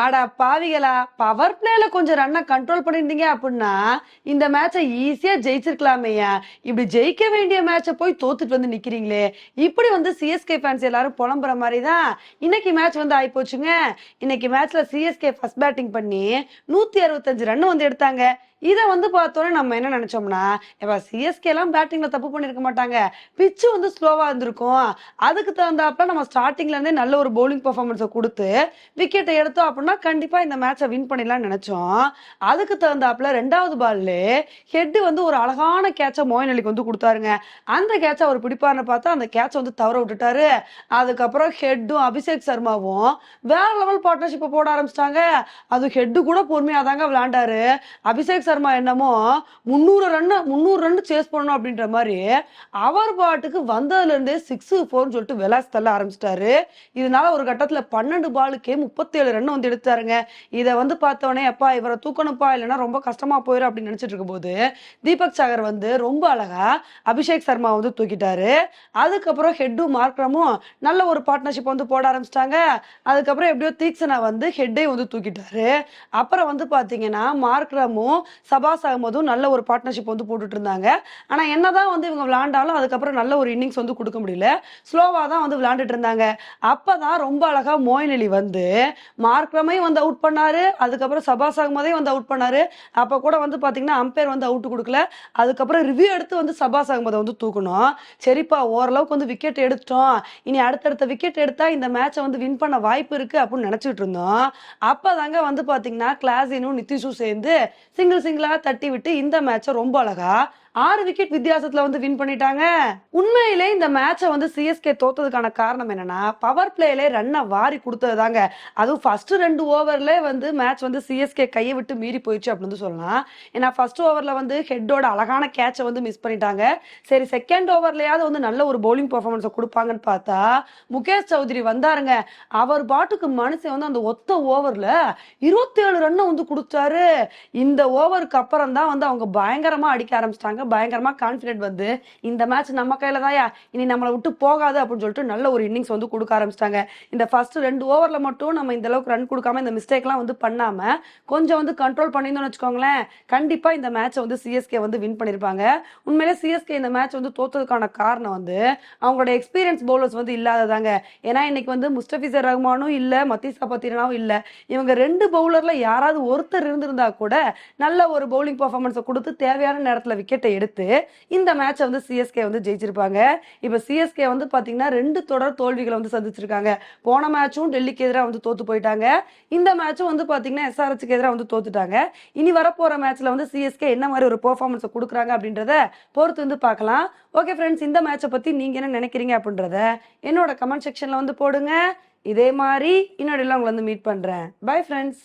ஆடா பாவிகளா பவர் பிளேல கொஞ்சம் ரன்னை கண்ட்ரோல் பண்ணியிருந்தீங்க அப்படின்னா இந்த மேட்சை ஈஸியா ஜெயிச்சிருக்கலாமேயா? இப்படி ஜெயிக்க வேண்டிய மேட்சை போய் தோத்துட்டு வந்து நிக்கிறீங்களே? இப்படி வந்து சிஎஸ்கே ஃபேன்ஸ் எல்லாரும் புலம்புற மாதிரி தான் இன்னைக்கு மேட்ச் வந்து ஆயிப்போச்சுங்க. இன்னைக்கு மேட்ச்ல சிஎஸ்கே ஃபர்ஸ்ட் பேட்டிங் பண்ணி நூத்தி அறுபத்தஞ்சு ரன் வந்து எடுத்தாங்க. இதை வந்து பார்த்தோன்னே நம்ம என்ன நினைச்சோம்னா இப்போ சிஎஸ்கே எல்லாம் பேட்டிங்ல தப்பு பண்ணிருக்க மாட்டாங்க. பிச்சு வந்து ஸ்லோவா இருந்திருக்கும். அதுக்கு தகுந்தாப்புல நம்ம ஸ்டார்டிங்ல இருந்தே நல்ல ஒரு பவுலிங் பெர்ஃபார்மன்ஸை கொடுத்து விக்கெட்டை எடுத்தோம் அப்படின்னா கண்டிப்பா இந்த மேட்சை வின் பண்ணிடலாம்னு நினைச்சோம். அதுக்கு தகுந்தாப்புல ரெண்டாவது பால்ல ஹெட் வந்து ஒரு அழகான கேட்சை மோயின் அலிக்கு வந்து கொடுத்தாருங்க. அந்த கேட்சை அவர் பிடிப்பாருன்னு பார்த்தா அந்த கேட்சை வந்து தவற விட்டுட்டாரு. அதுக்கப்புறம் ஹெட்டும் அபிஷேக் சர்மாவும் வேற லெவல் பார்ட்னர்ஷிப்பை போட ஆரம்பிச்சிட்டாங்க. அது ஹெட்டு கூட பொறுமையாக தாங்க விளையாண்டாரு. அபிஷேக் சர்மா என்னமோ முந்நூறு ரன் முந்நூறு ரன் சேஸ் பண்ணணும் அப்படின்ற மாதிரி அவர் பாட்டுக்கு வந்ததுல இருந்தே சிக்ஸ் ஃபோர்னு சொல்லிட்டு விளாஸ் தள்ள ஆரம்பிச்சிட்டாரு. இதனால ஒரு கட்டத்துல பன்னெண்டு பாலுக்கே முப்பத்தேழு ரன் வந்து எடுத்தாருங்க. இதை வந்து பார்த்தோன்னே அப்பா இவரை தூக்கணும்ப்பா இல்லைன்னா ரொம்ப கஷ்டமா போயிடும் அப்படின்னு நினைச்சிட்டு இருக்கும்போது தீபக் சாகர் வந்து ரொம்ப அழகா அபிஷேக் சர்மா வந்து தூக்கிட்டாரு. அதுக்கப்புறம் ஹெட்டும் மார்க்ரமும் நல்ல ஒரு பார்ட்னர்ஷிப் வந்து போட ஆரம்பிச்சிட்டாங்க. அதுக்கப்புறம் எப்படியோ தீக்ஷனா வந்து ஹெட்டே வந்து தூக்கிட்டாரு. அப்புறம் வந்து பாத்தீங்கன்னா மார்க்ரமும் சபாஸ் அகமதும் நல்ல ஒரு பார்ட்னர்ஷிப் வந்து போட்டுட்டு இருந்தாங்க ஆனா என்னதான் வந்து இவங்க விளையாண்டாலும் அதுக்கப்புறம் நல்ல ஒரு இன்னிங்ஸ் வந்து கொடுக்க முடியல. ஸ்லோவா தான் வந்து விளையாண்டுட்டு இருந்தாங்க அப்பதான் ரொம்ப அழகா மோயின் அலி வந்து மார்க்ரமையும் வந்து அவுட் பண்ணாரு. அதுக்கப்புறம் சபாஸ் அகமதையும் வந்து அவுட் பண்ணாரு. அப்ப கூட வந்து பாத்தீங்கன்னா அம்பையர் வந்து அவுட் கொடுக்கல. அதுக்கப்புறம் ரிவ்யூ எடுத்து வந்து சபாஸ் அகமதை வந்து தூக்கணும் சரிப்பா ஓரளவுக்கு வந்து விக்கெட் எடுத்துட்டோம். இனி அடுத்தடுத்த விக்கெட் எடுத்தா இந்த மேட்சை வந்து வின் பண்ண வாய்ப்பு இருக்கு அப்படின்னு நினைச்சிட்டு இருந்தோம் அப்பதாங்க வந்து பார்த்தீங்கன்னா கிளாஸினும் நிதிஷும் சேர்ந்து சிங்கிள் சிங்கிளாக தட்டி விட்டு இந்த மேட்சை ரொம்ப அழகா ஆறு விக்கெட் வித்தியாசத்துல வந்து வின் பண்ணிட்டாங்க. உண்மையிலே இந்த மேட்சை வந்து சிஎஸ்கே தோத்ததுக்கான காரணம் என்னன்னா பவர் பிளேல ரன்னை வாரி கொடுத்தது தாங்க அதுவும் ஃபர்ஸ்ட் ரெண்டு ஓவர்ல வந்து மேட்ச் வந்து சிஎஸ்கே கையை விட்டு மீறி போயிடுச்சு அப்படின்னு சொல்லலாம். ஏன்னா ஃபர்ஸ்ட் ஓவர்ல வந்து ஹெட்டோட அழகான கேட்சை வந்து மிஸ் பண்ணிட்டாங்க. சரி செகண்ட் ஓவர்லயாவது வந்து நல்ல ஒரு பவுலிங் பர்ஃபார்மன்ஸை கொடுப்பாங்கன்னு பார்த்தா முகேஷ் சௌத்ரி வந்தாருங்க. அவர் பாட்டுக்கு மனுஷன் வந்து அந்த ஒத்த ஓவர்ல இருபத்தி ஏழு ரன்னை வந்து கொடுத்தாரு. இந்த ஓவருக்கு அப்புறம் தான் வந்து அவங்க பயங்கரமா அடிக்க ஆரம்பிச்சிட்டாங்க. பயங்கரமா கான்பிடென்ட் வந்து இந்த மேட்ச் நம்ம கையில தாயா இனி நம்மளை விட்டு போகாது அப்படின்னு சொல்லிட்டு நல்ல ஒரு இன்னிங்ஸ் வந்து கொடுக்க ஆரம்பிச்சிட்டாங்க. இந்த ஃபர்ஸ்ட் ரெண்டு ஓவர்ல மட்டும் நம்ம இந்த அளவுக்கு ரன் கொடுக்காம இந்த மிஸ்டேக்லாம் வந்து பண்ணாம கொஞ்சம் வந்து கண்ட்ரோல் பண்ணியிருந்தோம்னு வச்சுக்கோங்களேன் கண்டிப்பா இந்த மேட்சை வந்து சிஎஸ்கே வந்து வின் பண்ணிருப்பாங்க உண்மையிலே சிஎஸ்கே இந்த மேட்ச் வந்து தோத்ததுக்கான காரணம் வந்து அவங்களோட எக்ஸ்பீரியன்ஸ் பவுலர்ஸ் வந்து இல்லாததாங்க. ஏன்னா இன்னைக்கு வந்து முஸ்டபிசர் ரஹ்மானும் இல்ல மத்தீசா பத்திரனாவும் இல்ல. இவங்க ரெண்டு பவுலர்ல யாராவது ஒருத்தர் இருந்திருந்தா கூட நல்ல ஒரு பவுலிங் பர்ஃபார்மன்ஸை கொடுத்து தேவையான நேரத்தில் விக்கெட் விக்கெட்டை எடுத்து இந்த மேட்சை வந்து சிஎஸ்கே வந்து ஜெயிச்சிருப்பாங்க. இப்போ சிஎஸ்கே வந்து பாத்தீங்கன்னா ரெண்டு தொடர் தோல்விகளை வந்து சந்திச்சிருக்காங்க. போன மேட்சும் டெல்லிக்கு எதிராக வந்து தோத்து போயிட்டாங்க. இந்த மேட்சும் வந்து பாத்தீங்கன்னா எஸ்ஆர்எஸ்க்கு எதிராக வந்து தோத்துட்டாங்க. இனி வரப்போற மேட்ச்ல வந்து சிஎஸ்கே என்ன மாதிரி ஒரு பெர்ஃபார்மன்ஸை கொடுக்குறாங்க அப்படின்றத பொறுத்து வந்து பார்க்கலாம் ஓகே ஃப்ரெண்ட்ஸ் இந்த மேட்சை பத்தி நீங்க என்ன நினைக்கிறீங்க அப்படின்றத என்னோட கமெண்ட் செக்ஷன்ல வந்து போடுங்க. இதே மாதிரி இன்னொரு உங்களை வந்து மீட் பண்றேன். Bye friends